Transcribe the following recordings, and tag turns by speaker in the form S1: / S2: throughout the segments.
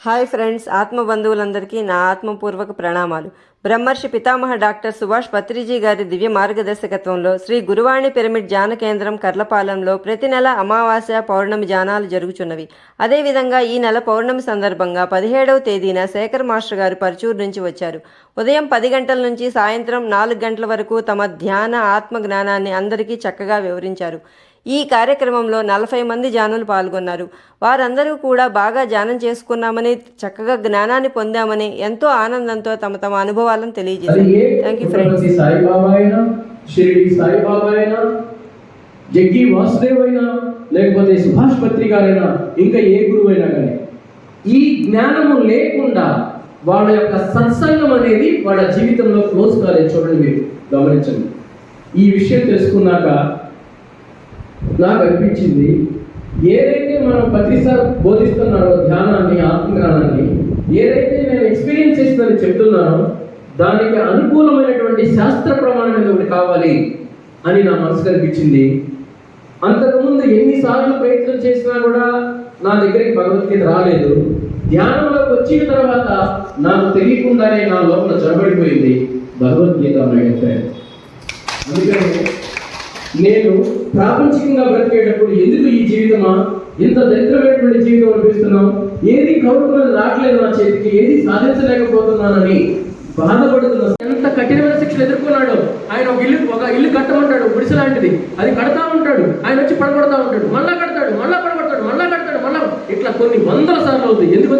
S1: Hi friends ఆత్మ బంధువులందరికీ నా ఆత్మపూర్వక ప్రణామాలు. బ్రహ్మర్షి పితామహ డాక్టర్ సుభాష్ పత్రిజీ గారి దివ్య మార్గదర్శకత్వంలో శ్రీ గురువాణి పిరమిడ్ ధ్యాన కేంద్రం కర్లపాలెంలో ప్రతి నెల అమావాస్య పౌర్ణమి ధ్యానాలు జరుగుచున్నవి. అదేవిధంగా ఈ నెల పౌర్ణమి సందర్భంగా పదిహేడవ తేదీన శేఖర్ మాస్టర్ గారు పరిచూర్ నుంచి వచ్చారు. ఉదయం పది గంటల నుంచి సాయంత్రం నాలుగు గంటల వరకు తమ ధ్యాన ఆత్మ జ్ఞానాన్ని అందరికీ చక్కగా వివరించారు. ఈ కార్యక్రమంలో నలభై మంది జానులు పాల్గొన్నారు. వారందరూ కూడా బాగా ధ్యానం చేసుకున్నామని చక్కగా జ్ఞానాన్ని పొందామని ఎంతో ఆనందంతో తమ తమ అనుభవాలను తెలియజేశారు
S2: ఏ
S1: thank you friends
S2: Chhatrapati Saibaba అయినా షిరిడి సాయిబాబా అయినా జగ్గి వాసుదేవ్ అయినా లేకపోతే సుభాష్ పత్రి గారైనా ఇంకా ఏ గురువు అయినా కానీ ఈ జ్ఞానము లేకుండా వాళ్ళ యొక్క సత్సంగం అనేది వాళ్ళ జీవితంలో క్లోజ్ కాలేదు. చూడండి మీరు గమనించండి. ఈ విషయం తెలుసుకున్నాక నాకు అనిపించింది ఏదైతే మనం ప్రతిసారి బోధిస్తున్నారో ధ్యానాన్ని ఆత్మజ్ఞానాన్ని ఏదైతే నేను ఎక్స్పీరియన్స్ చేస్తుందని చెప్తున్నానో దానికి అనుకూలమైనటువంటి శాస్త్ర ప్రమాణం మీద ఒకటి కావాలి అని నా మనసు కనిపించింది. అంతకుముందు ఎన్నిసార్లు ప్రయత్నం చేసినా కూడా నా దగ్గరికి భగవద్గీత రాలేదు. ధ్యానంలోకి వచ్చిన తర్వాత నాకు తెలియకుండానే నా లోపల చొరబడిపోయింది భగవద్గీత అందుకని నేను ప్రాపంచికంగా బ్రతికేటప్పుడు ఎందుకు ఈ జీవితమా? ఇంత దరిద్రమైనటువంటి జీవితం అనిపిస్తున్నాం. ఏది కౌరుకున్నది రావట్లేదు నా చేతికి ఏది సాధించలేకపోతున్నానని బాధపడుతున్నా ఎంత కఠినమైన శిక్షలు ఎదుర్కొన్నాడు. ఆయన ఒక ఇల్లు ఒక ఇల్లు కట్టమంటాడు గుడిసె లాంటిది. అది కడతా ఉంటాడు. ఆయన వచ్చి పడగొడతా ఉంటాడు. మళ్ళా కడతాడు మళ్ళా పడగొడతాడు మళ్ళా కడతాడు మళ్ళా ఇట్లా కొన్ని వందల సార్లు అవుతుంది ఎందుకో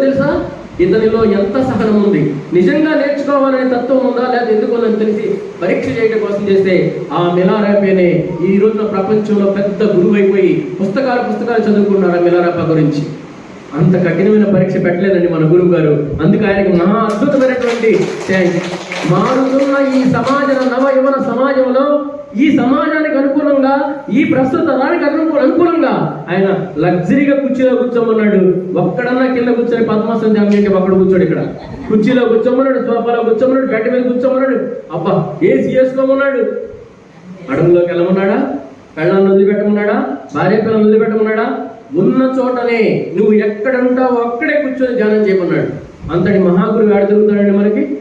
S2: ఇతనిలో ఎంత సహనం ఉంది? నిజంగా నేర్చుకోవాలనే తత్వం ఉందా? లేదా ఎందుకు తెలిసి పరీక్ష చేయడం కోసం చేస్తే ఆ మిలారాపేనే ఈ రోజున ప్రపంచంలో పెద్ద గురువైపోయి పుస్తకాలు పుస్తకాలు చదువుకున్నారు మిలారాప గురించి. అంత కఠినమైన పరీక్ష పెట్టలేదండి మన గురువు గారు అందుకే ఆయనకు మహా అద్భుతమైనటువంటి థ్యాంక్స్ మారుతున్న ఈ సమాజ నవ యువన సమాజంలో ఈ సమాజానికి అనుకూలంగా ఈ ప్రస్తుత తరానికి అనుకూ- అనుకూలంగా ఆయన లగ్జరీగా కుర్చీలో కూర్చోమన్నాడు. ఒక్కడన్నా కింద కూర్చొని పద్మాసనం జామ్యంటే ఒక్కడ కూర్చోడు ఇక్కడ. కుర్చీలో కూర్చోమన్నాడు సోఫాలో కూర్చోమన్నాడు గడ్డి మీద కూర్చోమన్నాడు. అబ్బా ఏసీ వేసుకోమన్నాడు. అడవుల్లోకి వెళ్ళమన్నాడా? పెళ్ళాన్ని వదిలిపెట్టమన్నాడా? భార్య పిల్లలు వదిలిపెట్టమన్నాడా? ఉన్న చోటనే నువ్వు ఎక్కడుంటావో అక్కడే కూర్చొని ధ్యానం చేయమన్నాడు. అంతటి మహాగురువు ఆడ తిరుగుతాడండి మనకి?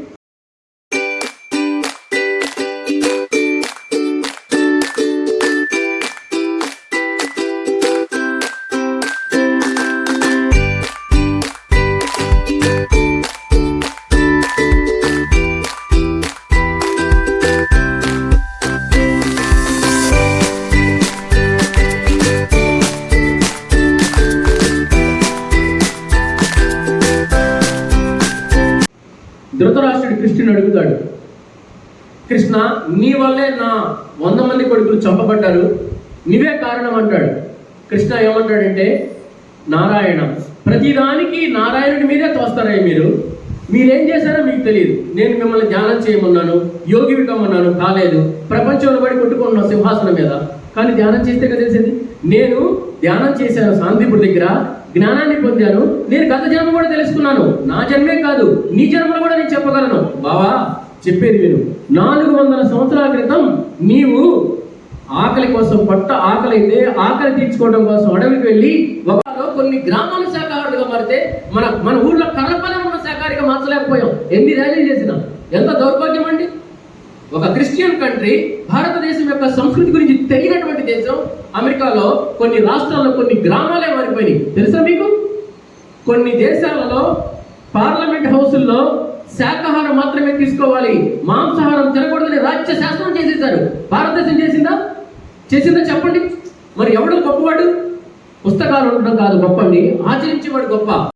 S2: ధృతరాష్ట్రుడు కృష్ణుని అడుగుతాడు కృష్ణ నీ వల్లే నా వంద మంది కొడుకులు చంపబడ్డారు నీవే కారణం అంటాడు. కృష్ణ ఏమంటాడంటే నారాయణ ప్రతిదానికి నారాయణుడి మీదే తోస్తారయ్య మీరు. మీరేం చేశారో మీకు తెలియదు. నేను మిమ్మల్ని ధ్యానం చేయమన్నాను యోగి కమ్మన్నాను కాలేదు. ప్రపంచంలో పడి కొట్టుకున్న సింహాసనం మీద. కానీ ధ్యానం చేస్తే కదా తెలిసింది? నేను ధ్యానం చేశాను శాంతిపుడి దగ్గర జ్ఞానాన్ని పొందాను. నేను గత జన్మ కూడా తెలుసుకున్నాను. నా జన్మే కాదు నీ జన్మలో కూడా నేను చెప్పగలను. బావా చెప్పేది విను. నాలుగు వందల సంవత్సరాల క్రితం నీవు ఆకలి కోసం పట్ట ఆకలి అయితే ఆకలి తీర్చుకోవడం కోసం అడవికి వెళ్ళి ఒకలో కొన్ని గ్రామాల శాఖాహారులుగా మారితే మన మన ఊళ్ళో కర్రపల్లి ఉన్న శాఖాహారిగా మార్చలేకపోయాం. ఎన్ని ర్యాలీలు చేసినా? ఎంత దౌర్భాగ్యం అండి? ఒక క్రిస్టియన్ కంట్రీ భారతదేశం యొక్క సంస్కృతి గురించి తెలియనటువంటి దేశం అమెరికాలో కొన్ని రాష్ట్రాల్లో కొన్ని గ్రామాలే మారిపోయినాయి. తెలుసా మీకు? కొన్ని దేశాలలో పార్లమెంట్ హౌసుల్లో శాకాహారం మాత్రమే తీసుకోవాలి. మాంసాహారం తినకూడదని రాజ్య శాసనం చేసేశారు. భారతదేశం చేసిందా? చేసిందా చెప్పండి. మరి ఎవడు గొప్పవాడు? పుస్తకాలు ఉండడం కాదు గొప్ప అండి ఆచరించేవాడు గొప్ప.